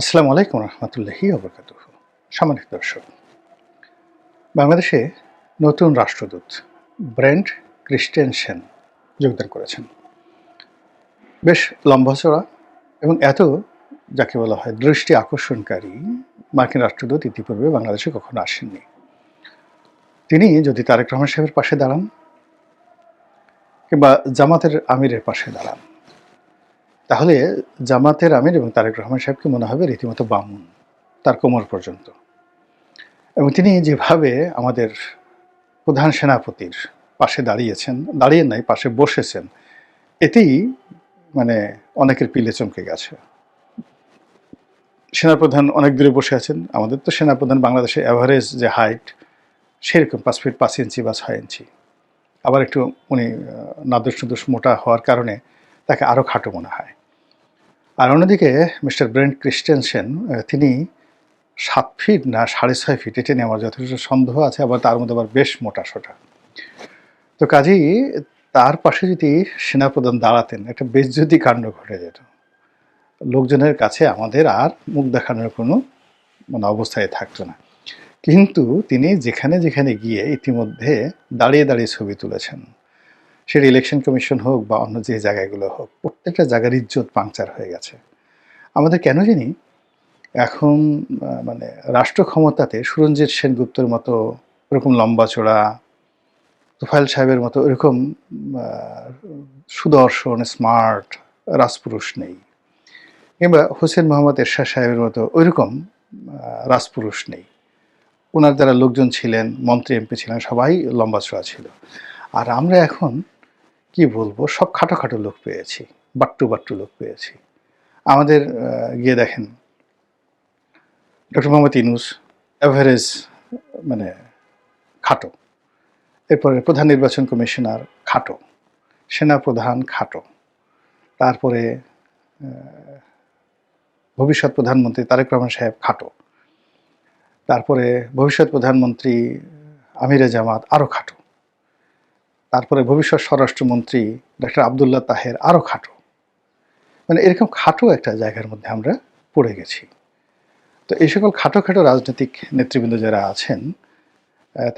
আসসালামু আলাইকুম রহমতুল্লাহি অবরকাত সামান্য দর্শক, বাংলাদেশে নতুন রাষ্ট্রদূত ব্র্যান্ড ক্রিস্টেনসেন যোগদান করেছেন। বেশ লম্বাচড়া এবং এত যাকে বলা হয় দৃষ্টি আকর্ষণকারী মার্কিন রাষ্ট্রদূত ইতিপূর্বে বাংলাদেশে কখনো আসেননি। তিনি যদি তারেক রহমান সাহেবের পাশে দাঁড়ান কিংবা জামাতের আমিরের পাশে দাঁড়ান তাহলে জামাতের আমির এবং তারেক রহমান সাহেবকে মনে হবে রীতিমতো বামুন, তার কোমর পর্যন্ত। এবং তিনি যেভাবে আমাদের প্রধান সেনাপতির পাশে দাঁড়িয়েছেন, দাঁড়িয়ে নাই, পাশে বসেছেন, এতেই মানে অনেকের পিলে চমকে গেছে। সেনাপ্রধান অনেক দূরে বসে আছেন, আমাদের তো সেনাপ্রধান বাংলাদেশের অ্যাভারেজ যে হাইট সেরকম পাঁচ ফিট পাঁচ ইঞ্চি বা ছয় ইঞ্চি আবার একটু উনি নুদুস মোটা হওয়ার কারণে তাকে আরও খাটো মনে হয়। আর অন্যদিকে মিস্টার ব্রেন্ট ক্রিস্টেনসেন তিনি সাত ফিট না সাড়ে ছয় ফিট, এটা আমার যথেষ্ট সন্দেহ আছে, আবার তার মধ্যে আবার বেশ মোটা সোটা। তো কাজেই তার পাশে যদি সেনাপ্রধান দাঁড়াতেন, একটা বেজ্জতি কাণ্ড ঘটে যেত। লোকজনের কাছে আমাদের আর মুখ দেখানোর কোনো মানে অবস্থায় থাকতো না। কিন্তু তিনি যেখানে যেখানে গিয়ে ইতিমধ্যে দাঁড়িয়ে দাঁড়িয়ে ছবি তুলেছেন। সেটা ইলেকশন কমিশন হোক বা অন্য যে জায়গাগুলো হোক, প্রত্যেকটা জায়গার ইজ্জত পাংচার হয়ে গেছে। আমাদের কেন জানি এখন মানে রাষ্ট্র ক্ষমতাতে সুরঞ্জিত সেনগুপ্তর মতো এরকম লম্বা চড়া তোফাইল সাহেবের মতো এরকম সুদর্শন স্মার্ট রাজপুরুষ নেই। কিংবা হোসেন মোহাম্মদ এরশাদ সাহেবের মতো ওইরকম রাজপুরুষ নেই। ওনার যারা লোকজন ছিলেন, মন্ত্রী, এমপি ছিলেন, সবাই লম্বা চড়া ছিল। আর আমরা এখন কি বলব, সব খাটো খাটো লোক পেয়েছি, বাট্টু বাট্টু লোক পেয়েছি। আমাদের গিয়ে দেখেন, ডক্টর মোহাম্মদ ইনুস অ্যাভারেজ মানে খাটো। এরপরে প্রধান নির্বাচন কমিশনার খাটো সেনা প্রধান খাটো। তারপরে ভবিষ্যৎ প্রধানমন্ত্রী তারেক রহমান সাহেব খাটো। তারপরে ভবিষ্যৎ প্রধানমন্ত্রী আমিরে জামাত আরও খাটো। তারপরে ভবিষ্যৎ স্বরাষ্ট্রমন্ত্রী ডক্টর আবদুল্লাহ তাহের আরও খাটো। মানে এরকম খাটো একটা জায়গার মধ্যে আমরা পড়ে গেছি। তো এই সকল খাটো খাটো রাজনৈতিক নেতৃবৃন্দ যারা আছেন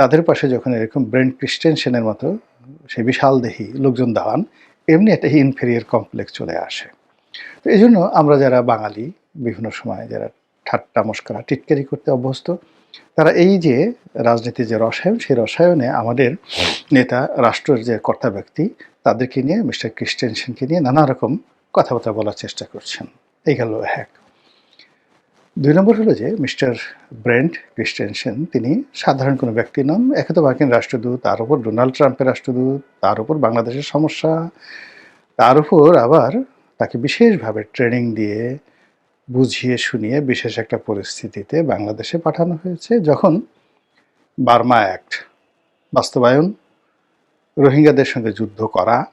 তাদের পাশে যখন এরকম ব্রেন ক্রিস্টেনশনের মতো সেই বিশাল দেহি লোকজন দাঁড়ান, এমনি একটা ইনফেরিয়ার কমপ্লেক্স চলে আসে। তো এই জন্য আমরা যারা বাঙালি, বিভিন্ন সময় যারা ঠাট্টা মস্করা, টিটকারি করতে অভ্যস্ত তারা এই যে রাজনীতির যে রসায়ন সেই রসায়নে আমাদের নেতা রাষ্ট্রের যে কর্তা ব্যক্তি তাদেরকে নিয়ে মিস্টার ক্রিস্টেনসেনকে নিয়ে নানা রকম কথাবার্তা বলার চেষ্টা করছেন। এই গেল এক। দুই নম্বর হলো যে মিস্টার ব্রেন্ট ক্রিস্টেনসেন তিনি সাধারণ কোনো ব্যক্তি নন। একে তো মার্কিন রাষ্ট্রদূত তার উপর ডোনাল্ড ট্রাম্পের রাষ্ট্রদূত তার উপর বাংলাদেশের সমস্যা তার উপর আবার তাকে বিশেষভাবে ট্রেনিং দিয়ে বুঝিয়ে শুনিয়ে বিশেষ একটা পরিস্থিতিতে বাংলাদেশে পাঠানো হয়েছে যখন বার্মা অ্যাক্ট বাস্তবায়ন, রোহিঙ্গাদের সঙ্গে যুদ্ধ করা,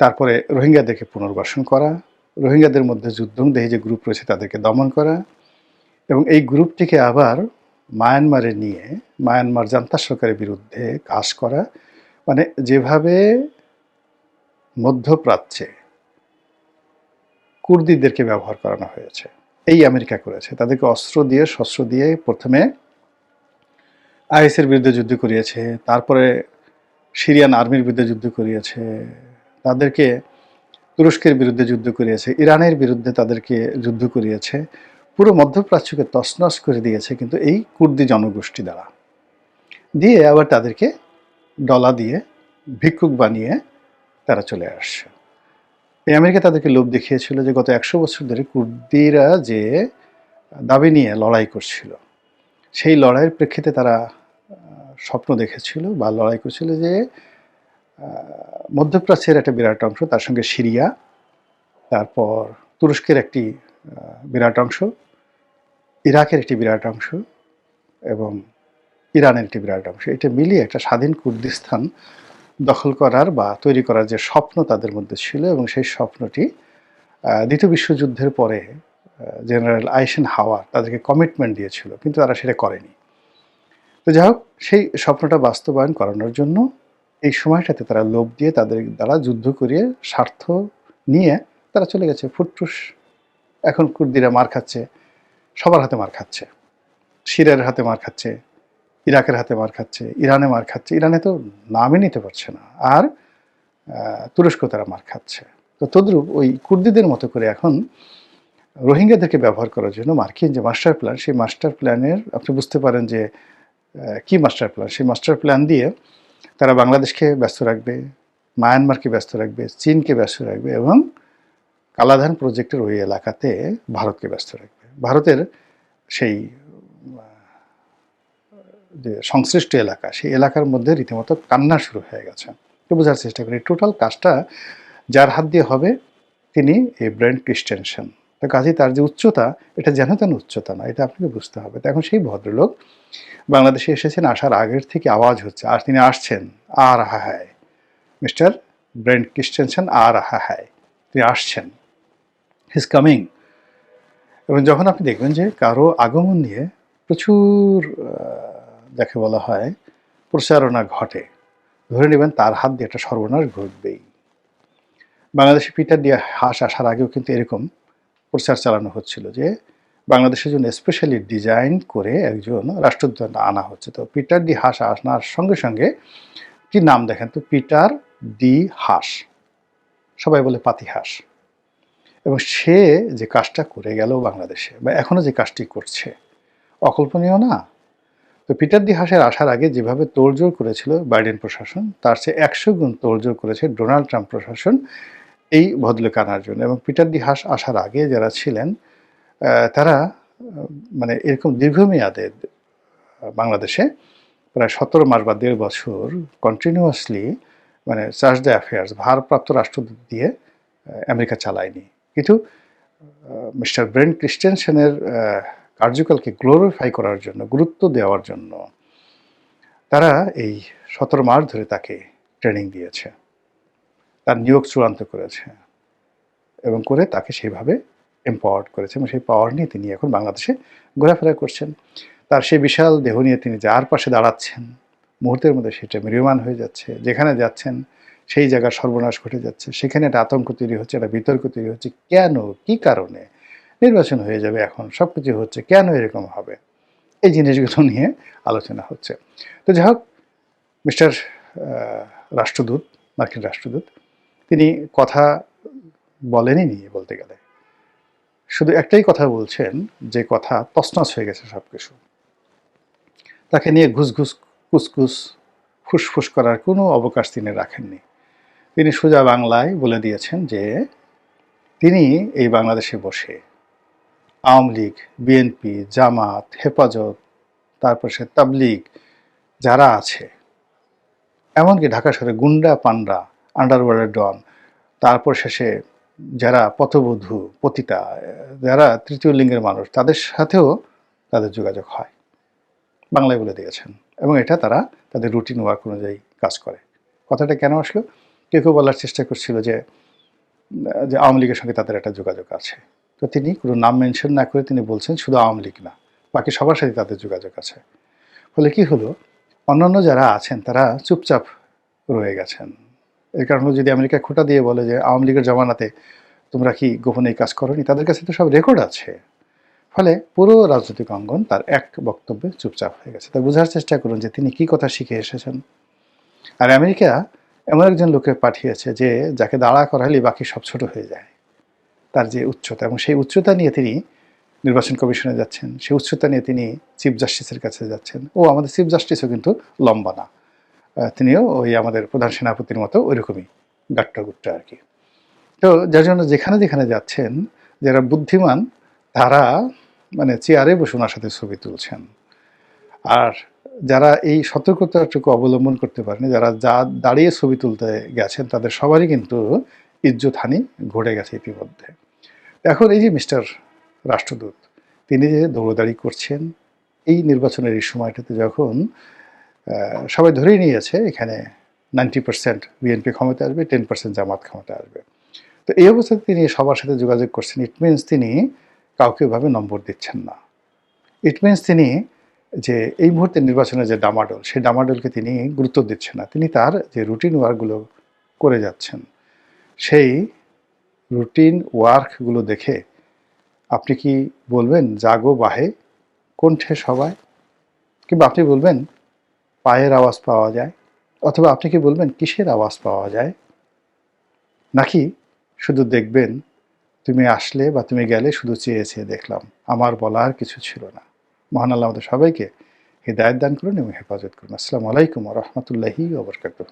তারপরে রোহিঙ্গাদেরকে পুনর্বাসন করা, রোহিঙ্গাদের মধ্যে যুদ্ধংদেহী যে গ্রুপ রয়েছে তাদেরকে দমন করা এবং এই গ্রুপটিকে আবার মায়ানমারে নিয়ে, মায়ানমার জান্তা সরকারের বিরুদ্ধে কাজ করা। মানে যেভাবে মধ্যপ্রাচ্যে কুর্দিদেরকে ব্যবহার করানো হয়েছে। এই আমেরিকা করেছে। তাদেরকে অস্ত্র দিয়ে, শস্ত্র দিয়ে প্রথমে আইএসের বিরুদ্ধে যুদ্ধ করিয়েছে, তারপরে সিরিয়ান আর্মির বিরুদ্ধে যুদ্ধ করিয়েছে, তাদেরকে তুরস্কের বিরুদ্ধে যুদ্ধ করিয়েছে, ইরানের বিরুদ্ধে তাদেরকে যুদ্ধ করিয়েছে, পুরো মধ্যপ্রাচ্যকে তছনছ করে দিয়েছে কিন্তু এই কুর্দি জনগোষ্ঠী দ্বারা। দিয়ে আবার তাদেরকে ডলা দিয়ে ভিক্ষুক বানিয়ে তারা চলে আসছে। এই আমেরিকা তাদেরকে লোভ দেখিয়েছিল যে গত একশো বছর ধরে কুর্দিরা যে দাবি নিয়ে লড়াই করছিল, সেই লড়াইয়ের প্রেক্ষিতে তারা স্বপ্ন দেখেছিল বা লড়াই করছিল যে মধ্যপ্রাচ্যের একটা বিরাট অংশ, তার সঙ্গে সিরিয়া, তারপর তুরস্কের একটি বিরাট অংশ, ইরাকের একটি বিরাট অংশ এবং ইরানের একটি বিরাট অংশ। এটা মিলিয়ে একটা স্বাধীন কুর্দিস্তান দখল করার বা তৈরি করার যে স্বপ্ন তাদের মধ্যে ছিল এবং সেই স্বপ্নটি দ্বিতীয় বিশ্বযুদ্ধের পরে জেনারেল আইসেন হাওয়ার তাদেরকে কমিটমেন্ট দিয়েছিল, কিন্তু তারা সেটা করেনি। তো যাই হোক, সেই স্বপ্নটা বাস্তবায়ন করানোর জন্য এই সময়টাতে তারা লোভ দিয়ে তাদের দ্বারা যুদ্ধ করিয়ে স্বার্থ নিয়ে তারা চলে গেছে ফুটফুস। এখন কুর্দিরা মার খাচ্ছে, সবার হাতে মার খাচ্ছে, শিরের হাতে মার খাচ্ছে ইরাকের হাতে মার খাচ্ছে, ইরানে মার খাচ্ছে, ইরানে তো নামই নিতে পারছে না। আর তুরস্ক তারা মার খাচ্ছে। তো তদ্রূপ ওই কুর্দিদের মতো করে এখন রোহিঙ্গাদেরকে ব্যবহার করার জন্য মার্কিন যে মাস্টার প্ল্যান, সেই মাস্টার প্ল্যানের, আপনি বুঝতে পারেন যে কি মাস্টার প্ল্যান? সেই মাস্টার প্ল্যান দিয়ে তারা বাংলাদেশকে ব্যস্ত রাখবে, মায়ানমারকে ব্যস্ত রাখবে, চীনকে ব্যস্ত রাখবে এবং কালাধান প্রজেক্টের ওই এলাকাতে ভারতকে ব্যস্ত রাখবে। ভারতের সেই যে সংশ্লিষ্ট এলাকা, সেই এলাকার মধ্যে রীতিমতো কান্না শুরু হয়ে গেছে। একটু বোঝার চেষ্টা করি। টোটাল কাজটা যার হাত দিয়ে হবে তিনি এই ব্রেন ক্রিস্টেনশন তো কাজে তার যে উচ্চতা, এটা যেন তেন উচ্চতা না, এটা আপনাকে বুঝতে হবে। তো এখন সেই ভদ্রলোক বাংলাদেশে এসেছেন, আসার আগের থেকে আওয়াজ হচ্ছে, আর তিনি আসছেন, আর হা হায়। মিস্টার ব্রেন ক্রিস্টেনশন আর হা হায়। তিনি আসছেন। হিজ কামিং এবং যখন আপনি দেখবেন যে কারও আগমন নিয়ে প্রচুর যাকে বলা হয় প্রচারণা ঘটে। ধরে নেবেন তার হাত দিয়ে একটা সর্বনাশ ঘটবেই। বাংলাদেশে পিটার দিয়ে হাঁস আসার আগেও কিন্তু এরকম প্রচার চালানো হচ্ছিল যে, বাংলাদেশের জন্য স্পেশালি ডিজাইন করে একজন রাষ্ট্রদূত আনা হচ্ছে। তো পিটার ডি হাঁস আনার সঙ্গে সঙ্গে কি নাম দেখেন তো? পিটার ডি হাঁস। সবাই বলে পাতি হাঁস। এবং সে যে কাজটা করে গেল বাংলাদেশে, বা এখনও যে কাজটি করছে, অকল্পনীয় না? তো পিটার ডি হাসের আসার আগে যেভাবে তোড়জোড় করেছিল বাইডেন প্রশাসন, তার চেয়ে একশো গুণ তোড়জোড় করেছে ডোনাল্ড ট্রাম্প প্রশাসন এই ভদ্রলোক আনার জন্য। এবং পিটার ডি হাস আসার আগে যারা ছিলেন তারা মানে এরকম দীর্ঘমেয়াদে বাংলাদেশে প্রায় সতেরো মাস বা দেড় বছর কন্টিনিউয়াসলি মানে চার্জ দ্য অ্যাফেয়ার্স ভারপ্রাপ্ত রাষ্ট্রদূত দিয়ে আমেরিকা চালায়নি। কিন্তু মিস্টার ব্রেন ক্রিস্টেনসেনের কার্যকালকে গ্লোরিফাই করার জন্য, গুরুত্ব দেওয়ার জন্য তারা এই সতেরো মাস ধরে তাকে ট্রেনিং দিয়েছে। তার নিয়োগ চূড়ান্ত করেছে এবং করে তাকে সেইভাবে এম্পাওয়ার্ড করেছে এবং সেই পাওয়ার নিয়ে তিনি এখন বাংলাদেশে ঘোরাফেরা করছেন। তার সেই বিশাল দেহ নিয়ে তিনি যার পাশে দাঁড়াচ্ছেন, মুহূর্তের মধ্যে সেটা মিরিয়মান হয়ে যাচ্ছে। যেখানে যাচ্ছেন, সেই জায়গার সর্বনাশ ঘটে যাচ্ছে। সেখানে একটা আতঙ্ক তৈরি হচ্ছে, একটা বিতর্ক তৈরি হচ্ছে। কেন? কি কারণে? নির্বাচন হয়ে যাবে এখন। সব কিছু হচ্ছে কেন এরকম হবে? এই জিনিসগুলো নিয়ে আলোচনা হচ্ছে। তো যাই হোক, মিস্টার রাষ্ট্রদূত, মার্কিন রাষ্ট্রদূত, তিনি কথা বলেনই নি বলতে গেলে। শুধু একটাই কথা বলছেন যে কথা তছনছ হয়ে গেছে সব কিছু তাকে নিয়ে ঘুষ ঘুষ কুসকুস, ফুসফুস করার কোনো অবকাশ তিনি রাখেননি। তিনি সোজা বাংলায় বলে দিয়েছেন যে তিনি এই বাংলাদেশে বসে আওয়ামী লীগ বিএনপি জামাত, হেফাজত, তারপর সে তাবলিগ, যারা আছে। এমনকি ঢাকা শহরে গুন্ডা, পান্ডা আন্ডারওয়ার্ল্ডের ডন, তারপর শেষে যারা পথবধূ, পতিতা, যারা তৃতীয় লিঙ্গের মানুষ, তাদের সাথেও তাদের যোগাযোগ হয়। বাংলায় বলে দিয়েছেন। এবং এটা তারা তাদের রুটিন ওয়ার্ক অনুযায়ী কাজ করে। কথাটা কেন আসলো? কেউ কেউ বলার চেষ্টা করছিল যে আওয়ামী লীগের সঙ্গে তাদের একটা যোগাযোগ আছে। তো তিনি কোনো নাম মেনশন না করে তিনি বলছেন শুধু আওয়ামী লীগ না, বাকি সবার সাথে তাদের যোগাযোগ আছে। ফলে কি হলো? অন্যান্য যারা আছেন তারা চুপচাপ রয়ে গেছেন। এর কারণ যদি আমেরিকা খোটা দিয়ে বলে যে আওয়ামী লীগের জমানাতে তোমরা কি গোপনে এই কাজ করনি, তাদের কাছে তো সব রেকর্ড আছে। ফলে পুরো রাজনৈতিক অঙ্গন তার এক বক্তব্যে চুপচাপ হয়ে গেছে। তা বোঝার চেষ্টা করুন যে তিনি কি কথা শিখে এসেছেন। আর আমেরিকা এমন একজন লোকে পাঠিয়েছে যে যাকে দাঁড়া করালে বাকি সব ছোট হয়ে যায়। তার যে উচ্চতা এবং সেই উচ্চতা নিয়ে তিনি নির্বাচন কমিশনে যাচ্ছেন, সেই উচ্চতা নিয়ে তিনি চিফ জাস্টিসের কাছে যাচ্ছেন। ও আমাদের চিফ জাস্টিসও কিন্তু লম্বা না। তিনিও ওই আমাদের প্রধান সেনাপতির মতো ওইরকমই গাট্টা গুট্টা আর কি। তো যার জন্য যেখানে যেখানে যাচ্ছেন, যারা বুদ্ধিমান, তারা মানে চেয়ারে বসে ওনার সাথে ছবি তুলছেন। আর যারা এই সতর্কতাটুকু অবলম্বন করতে পারেনি, যারা যা দাঁড়িয়ে ছবি তুলতে গেছেন, তাদের সবারই কিন্তু ইজ্জতহানি ঘটে গেছে ইতিমধ্যে। এখন এই যে মিস্টার রাষ্ট্রদূত, তিনি যে দৌড়দাড়ি করছেন, এই নির্বাচনের এই সময়টাতে যখন সবাই ধরেই নিয়েছে, এখানে নাইনটি পার্সেন্ট বিএনপি ক্ষমতা আসবে, টেন পার্সেন্ট জামাত ক্ষমতা আসবে। তো এই অবস্থায় তিনি সবার সাথে যোগাযোগ করছেন। ইট মিনস তিনি কাউকে এভাবে নম্বর দিচ্ছেন না। ইট মিনস তিনি যে এই মুহূর্তে নির্বাচনের যে ডামাডোল সেই ডামাডোলকে তিনি গুরুত্ব দিচ্ছেন না। তিনি তার যে রুটিন ওয়ার্কগুলো করে যাচ্ছেন। সেই রুটিন ওয়ার্কগুলো দেখে আপনি কি বলবেন, জাগো বাহে, কণ্ঠে সবাই কিংবা আপনি বলবেন, পায়ের আওয়াজ পাওয়া যায় অথবা আপনি কি বলবেন, কিসের আওয়াজ পাওয়া যায় নাকি শুধু দেখবেন, তুমি আসলে বা তুমি গেলে শুধু চেয়ে চেয়ে দেখলাম, আমার বলার কিছু ছিল না মহান আল্লাহ আমাদের সবাইকে হৃদায়ত দান করুন এবং হেফাজত করুন। আসসালামু আলাইকুম রহমতুল্লাহি ওবরকাতুহ